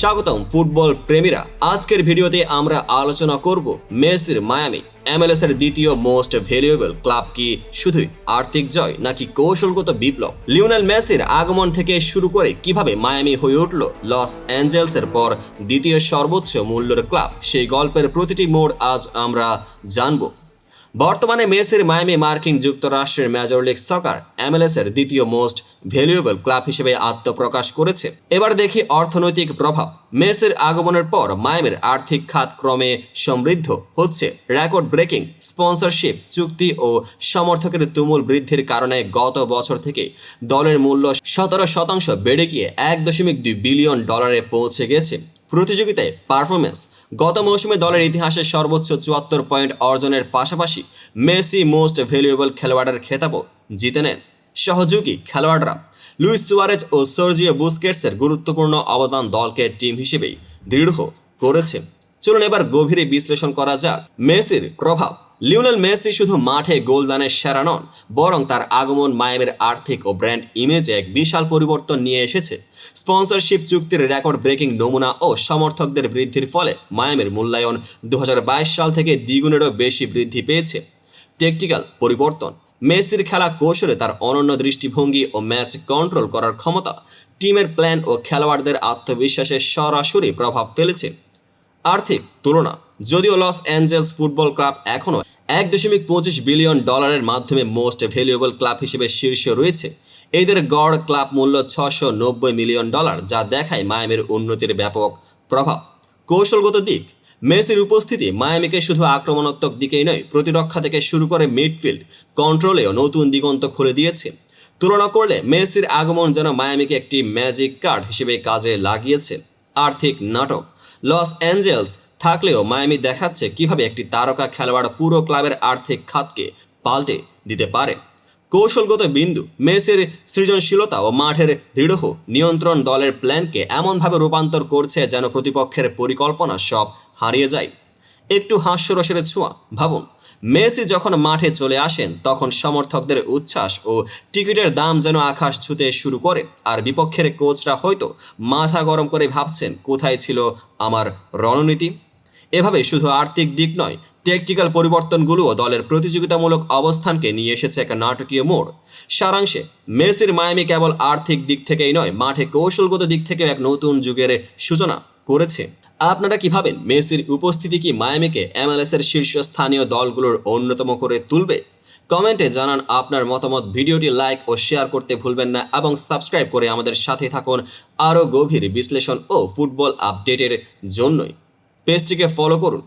স্বাগতম ফুটবল প্রেমীরা। আজকের ভিডিওতে আমরা আলোচনা করব মেসির মায়ামি। এমএলএস এর দ্বিতীয় মোস্ট ভ্যালুয়েবল ক্লাব কি শুধুই আর্থিক জয় নাকি কৌশলগত বিপ্লব? লিওনেল মেসির আগমন থেকে শুরু করে কীভাবে মায়ামি হয়ে উঠল লস অ্যাঞ্জেলসের পর দ্বিতীয় সর্বোচ্চ মূল্যের ক্লাব? সেই গল্পের প্রতিটি মোড় আজ আমরা জানব। বর্তমানে মেসির মায়ামি মার্কিন যুক্তরাষ্ট্রের মেজর লিগ সকার এমএলএস এর দ্বিতীয় মোস্ট ভ্যালুয়েবল ক্লাব হিসেবে আত্মপ্রকাশ করেছে। এবার দেখি অর্থনৈতিক প্রভাব। মেসির আগমনের পর মায়ামির আর্থিক খাত ক্রমে সমৃদ্ধ হচ্ছে। রেকর্ড ব্রেকিং, স্পন্সরশিপ, চুক্তি ও সমর্থকের তুমুল বৃদ্ধির কারণে গত বছর থেকে দলের মূল্য সতেরো শতাংশ বেড়ে গিয়ে এক দশমিক দুই বিলিয়ন ডলারে পৌঁছে গেছে। প্রতিযোগিতায় পারফরমেন্স গত মৌসুমে দলের ইতিহাসে সর্বোচ্চ চুয়াত্তর পয়েন্ট অর্জনের পাশাপাশি মেসি মোস্ট ভ্যালুয়েবল খেলোয়াড়ের খেতাবও জিতে নেন। সহযোগী খেলোয়াড়রা লুইস সুয়ারেজ ও সর্জিও বুস্কেটসের গুরুত্বপূর্ণ অবদান দলকে টিম হিসেবেই দৃঢ় করেছে। চলুন এবার গভীরে বিশ্লেষণ করা যাক। মেসির প্রভাব। লিওনেল মেসি শুধু মাঠে গোলদানের সেরা নন, বরং তার আগমন মায়ামের আর্থিক ও ব্র্যান্ড ইমেজে এক বিশাল পরিবর্তন নিয়ে এসেছে। স্পন্সরশিপ চুক্তির রেকর্ড ব্রেকিং নমুনা ও সমর্থকদের বৃদ্ধির ফলে মায়ামের মূল্যায়ন দু হাজার বাইশ সাল থেকে দ্বিগুণেরও বেশি বৃদ্ধি পেয়েছে। টেকটিক্যাল পরিবর্তন। মেসির খেলা কৌশলে তার অনন্য দৃষ্টিভঙ্গি ও ম্যাচ কন্ট্রোল করার ক্ষমতা, টিমের প্ল্যান ও খেলোয়াড়দের আত্মবিশ্বাসে সরাসরি প্রভাব ফেলেছে। আর্থিক তুলনা, যদিও লস অ্যাঞ্জেলস ফুটবল ক্লাব এখনও এক দশমিক পঁচিশ বিলিয়ন ডলারের মাধ্যমে মোস্ট ভ্যালুয়েবল ক্লাব হিসেবে শীর্ষে রয়েছে। এদের গড় ক্লাব মূল্য ছশো নব্বই মিলিয়ন ডলার, যা দেখায় মায়ামের উন্নতির ব্যাপক প্রভাব। কৌশলগত দিক, মেসির উপস্থিতি মায়ামিকে শুধু আক্রমণাত্মক দিকেই নয়, প্রতিরক্ষা থেকে শুরু করে মিডফিল্ড কন্ট্রোলেও নতুন দিগন্ত খুলে দিয়েছে। তুলনা করলে মেসির আগমন যেন মায়ামিকে একটি ম্যাজিক কার্ড হিসেবে কাজে লাগিয়েছে। আর্থিক নাটক লস অ্যাঞ্জেলস থাকলেও মায়ামি দেখাচ্ছে কীভাবে একটি তারকা খেলোয়াড় পুরো ক্লাবের আর্থিক খাতকে পাল্টে দিতে পারে। কৌশলগত বিন্দু, মেসের সৃজনশীলতা ও মাঠের দৃঢ় নিয়ন্ত্রণ দলের প্ল্যানকে এমনভাবে রূপান্তর করছে যেন প্রতিপক্ষের পরিকল্পনা সব হারিয়ে যায়। একটু হাস্যরসের ছোঁয়া, ভাবুন। মেসি যখন মাঠে চলে আসেন, তখন সমর্থকদের উচ্ছ্বাস ও টিকিটের দাম যেন আকাশ ছুতে শুরু করে। আর বিপক্ষের কোচরা হয়তো মাথা গরম করে ভাবছেন, কোথায় ছিল আমার রণনীতি? এভাবে শুধু আর্থিক দিক নয় টেকটিক্যাল পরিবর্তনগুলোও দলের প্রতিযোগিতামূলক অবস্থানকে নিয়ে এসেছে এক নাটকীয় মোড়। সারাংশে, মেসির মায়ামি কেবল আর্থিক দিক থেকেই নয়, মাঠে কৌশলগত দিক থেকেও এক নতুন যুগের সূচনা করেছে। আপনারা কি ভাবেন, মেসির উপস্থিতি কি মায়ামিকে এমএলএস এর শীর্ষস্থানীয় দলগুলোর অন্যতম করে তুলবে? কমেন্টে জানান আপনার মতামত, ভিডিওটি লাইক ও শেয়ার করতে ভুলবেন না এবং সাবস্ক্রাইব করে আমাদের সাথে থাকুন আরও গভীর বিশ্লেষণ ও ফুটবল আপডেটের জন্যই। পেজটিকে ফলো করুন।